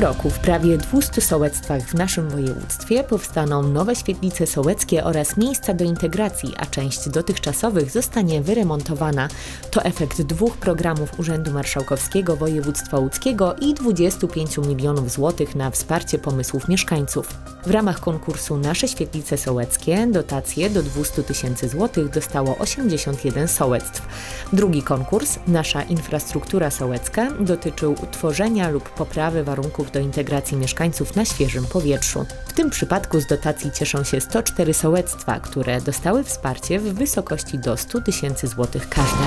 roku w prawie 200 sołectwach w naszym województwie powstaną nowe świetlice sołeckie oraz miejsca do integracji, a część dotychczasowych zostanie wyremontowana. To efekt dwóch programów Urzędu Marszałkowskiego Województwa Łódzkiego i 25 milionów złotych na wsparcie pomysłów mieszkańców. W ramach konkursu Nasze Świetlice Sołeckie dotacje do 200 tysięcy złotych dostało 81 sołectw. Drugi konkurs Nasza Infrastruktura Sołecka dotyczył utworzenia lub poprawy warunków do integracji mieszkańców na świeżym powietrzu. W tym przypadku z dotacji cieszą się 104 sołectwa, które dostały wsparcie w wysokości do 100 tysięcy złotych każde.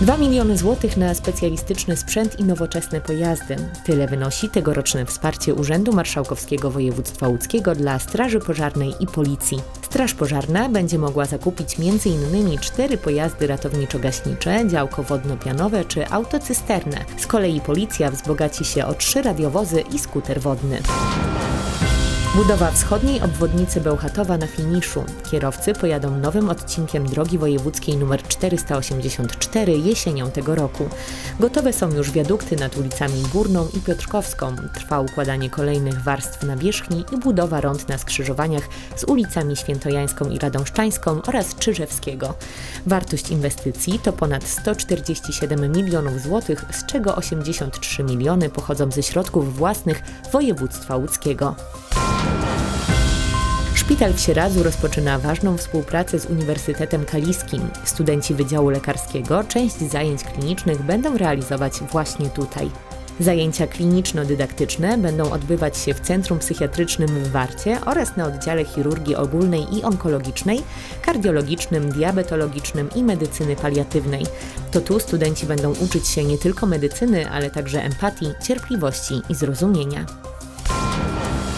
2 miliony złotych na specjalistyczny sprzęt i nowoczesne pojazdy. Tyle wynosi tegoroczne wsparcie Urzędu Marszałkowskiego Województwa Łódzkiego dla Straży Pożarnej i Policji. Straż Pożarna będzie mogła zakupić m.in. cztery pojazdy ratowniczo-gaśnicze, działko wodno-pianowe czy autocysternę. Z kolei Policja wzbogaci się o trzy radiowozy i skuter wodny. Budowa wschodniej obwodnicy Bełchatowa na finiszu. Kierowcy pojadą nowym odcinkiem drogi wojewódzkiej nr 484 jesienią tego roku. Gotowe są już wiadukty nad ulicami Górną i Piotrkowską. Trwa układanie kolejnych warstw nawierzchni i budowa rond na skrzyżowaniach z ulicami Świętojańską i Radomszczańską oraz Czyżewskiego. Wartość inwestycji to ponad 147 milionów złotych, z czego 83 miliony pochodzą ze środków własnych województwa łódzkiego. Szpital w Sieradzu rozpoczyna ważną współpracę z Uniwersytetem Kaliskim. Studenci Wydziału Lekarskiego część zajęć klinicznych będą realizować właśnie tutaj. Zajęcia kliniczno-dydaktyczne będą odbywać się w Centrum Psychiatrycznym w Warcie oraz na oddziale chirurgii ogólnej i onkologicznej, kardiologicznym, diabetologicznym i medycyny paliatywnej. To tu studenci będą uczyć się nie tylko medycyny, ale także empatii, cierpliwości i zrozumienia.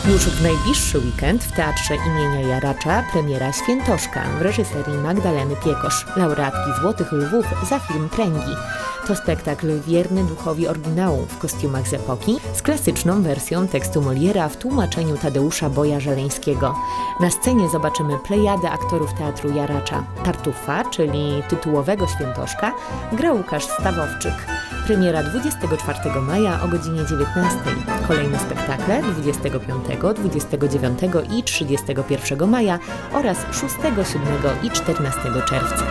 Już w najbliższy weekend w Teatrze imienia Jaracza premiera Świętoszka w reżyserii Magdaleny Piekosz, laureatki Złotych Lwów za film Pręgi. To spektakl wierny duchowi oryginału w kostiumach z epoki z klasyczną wersją tekstu Moliera w tłumaczeniu Tadeusza Boja Żeleńskiego. Na scenie zobaczymy plejadę aktorów Teatru Jaracza. Tartufa, czyli tytułowego Świętoszka, gra Łukasz Stawowczyk. Premiera 24 maja o godzinie 19. Kolejne spektakle 25, 29 i 31 maja oraz 6, 7 i 14 czerwca.